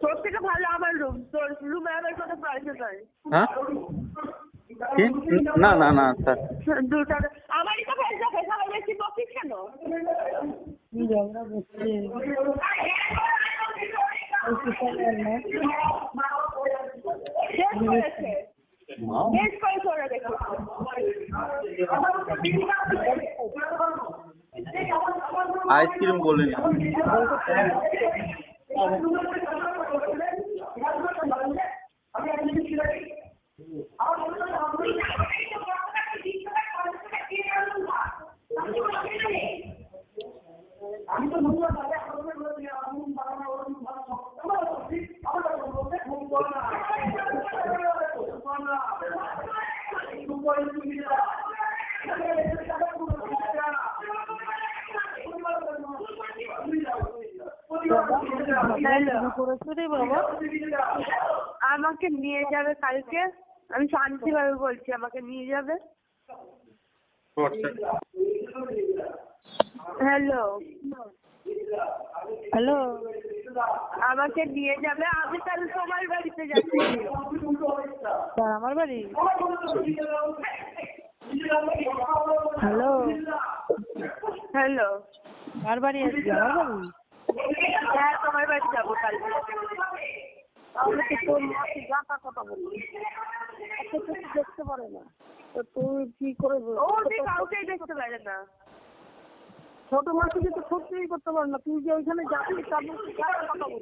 তোর থেকে ভালো আমার রুম তোর রুমে আমার কোনো পয়সা নাই হ্যাঁ? না না না স্যার আমারই তো পয়সা পয়সা বেশি বকিস কেন? শেষ করেছে। শেষ করেছে ওরা দেখো। আইসক্রিম বলিনি হ্যালো বাবা। আমাকে নিয়ে যাবে কালকে। আমি শান্তিভাবে বলছি আমাকে নিয়ে যাবে। হ্যালো। হ্যালো। আমাকে নিয়ে যাবে। আমি কাল তোমার বাড়িতে যাচ্ছি। আমার বাড়ি? হ্যালো। হ্যালো। কার বাড়ি? আসবি আমার বাড়ি। হ্যাঁ তোমার বাড়ি যাব কালকে। তাহলে তো তোর মাকে গাঁটা কথা বলবি এত কিছু দেখতে পারে না। তো তুই কি করে ও কাউকেই দেখতে পারে না। ছোট মাসি তো সত্যিই করতে পারে না। তুই যে ওইখানে যাবি তারপর কথা বলবি?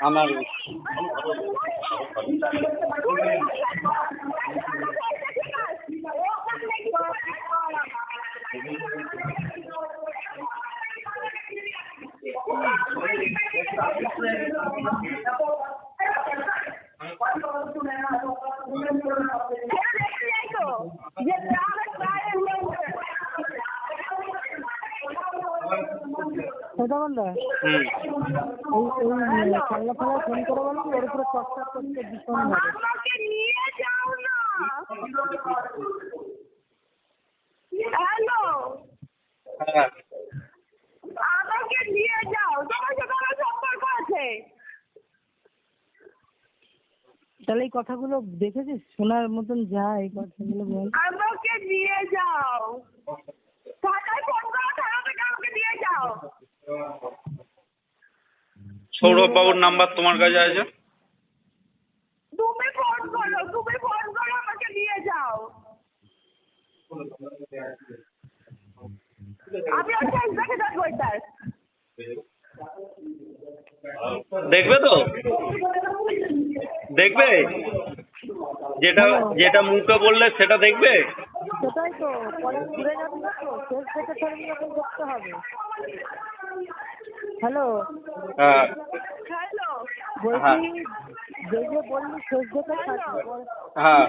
আমার সেটা বললে হুম এই এই ফোন করে ওর উপরে কষ্ট করতে ভীষণ হবে আমাকে নিয়ে যাও না। হ্যালো। হ্যাঁ। আমাকে নিয়ে যাও। তোমার সাথে আমার সম্পর্ক আছে। তাহলে এই কথাগুলো দেখেছিস? শোনার মতন যা এই কথাগুলো বল। আমাকে নিয়ে যাও। থানায় ফোন করো থেকে আমাকে নিয়ে যাও। সৌরভ বাবুর নাম্বার তোমার কাছে আছে? তুমি ফোন করো তুমি ফোন করো আমাকে নিয়ে যাও। আমি শেষ দেখে যাব এটার। দেখবে তো? দেখবে? যেটা যেটা মুখে বললে সেটা দেখবে? সেটাই তো পরে ঘুরে যাবি না তো শেষ থেকে ছাড়বি যখন করতে হবে। হ্যালো হ্যাঁ হ্যালো হ্যাঁ। বলছি যে যে বললি শেষ থেকে ছাড়বি পরে- হ্যাঁ।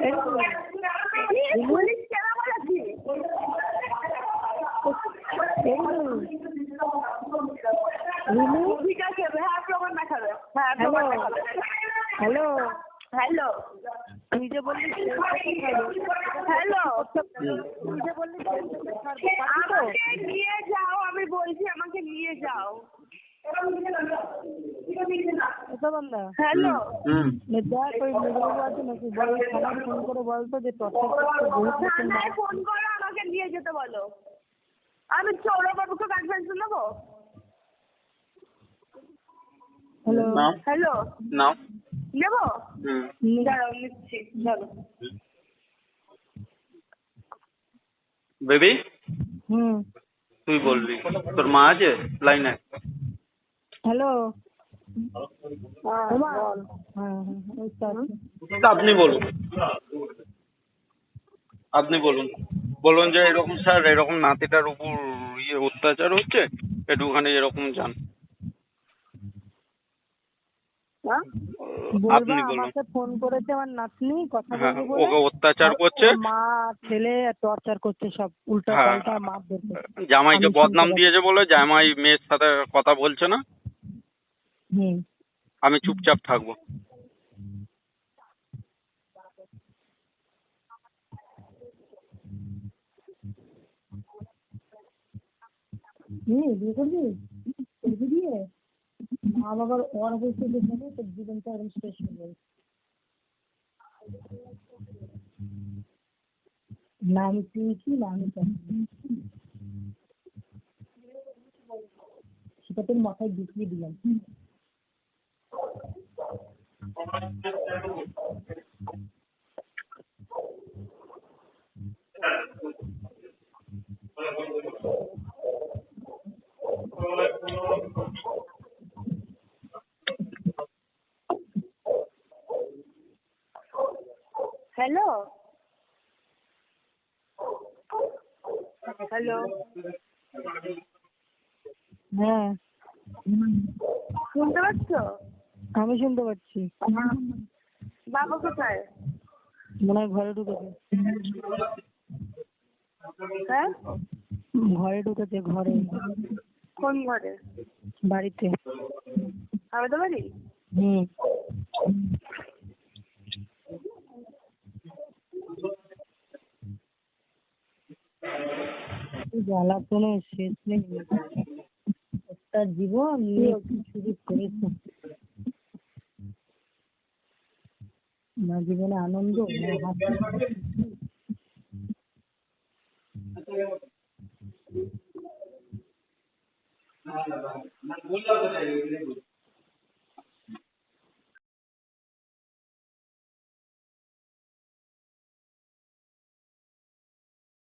হ্যাঁ হ্যাঁ হ্যালো। হ্যালো। তুই যে বললি হ্যালো। তুই যে বললি আমাকে নিয়ে যাও আমি বলছি আমাকে নিয়ে যাও। হ্যালো দেখ ওই মেজবাবু আছে নাকি বল থানায় ফোন করে বলতো যে টর্চার করছে বহুত লোকের থানায় ফোন করো আমাকে নিয়ে যেতে বলো। আমি সৌরভবাবুকে কনফারেন্স নেব? হ্যালো হ্যালো নাও। নেব? দাঁড়াও নিচ্ছি চলো বেবি? হুম। তুই বলবি। তোর মা আছে? লাইনে হ্যালো? হ্যাঁ হ্যাঁ হ্যাঁ আপনি বলুন। আপনি বলুন। বলুন যে এরকম স্যার এরকম নাতিটার উপর ইয়ে অত্যাচার হচ্ছে? একটুখানি এরকম যান। হ্যাঁ? আপনি বলুন। ফোন করেছে আমার নাতনি কথা ওকে অত্যাচার করছে? মা ছেলে টর্চার করছে সব উল্টা। পাল্টা মারধর জামাইকে বদনাম দিয়েছে বলে জামাই মেয়ের সাথে কথা বলছে না? আমি চুপচাপ থাকব। হুম বিয়ে করবি? করবি বিয়ে? মা বাবার ওর বলছে যে হবে তোর জীবনটা এরকম শেষ হয়ে যাবে। না আমি পেয়েছি না আমি সেটা তোর মাথায় ঢুকিয়ে দিলাম। হ্যালো হ্যালো হ্যাঁ। শুনতে পাচ্ছ? আমি শুনতে পাচ্ছি। বাবা কোথায়? মনে হয় ঘরে ঢুকেছে। হ্যাঁ? ঘরে ঢুকেছে ঘরে। কোন ঘরে? বাড়িতে। আমাদের বাড়ি? হুম। জ্বালাতনের শেষ নেই একটা জীবন নিয়ে কি শুরু করেছে। না জীবনে আনন্দ না হাসি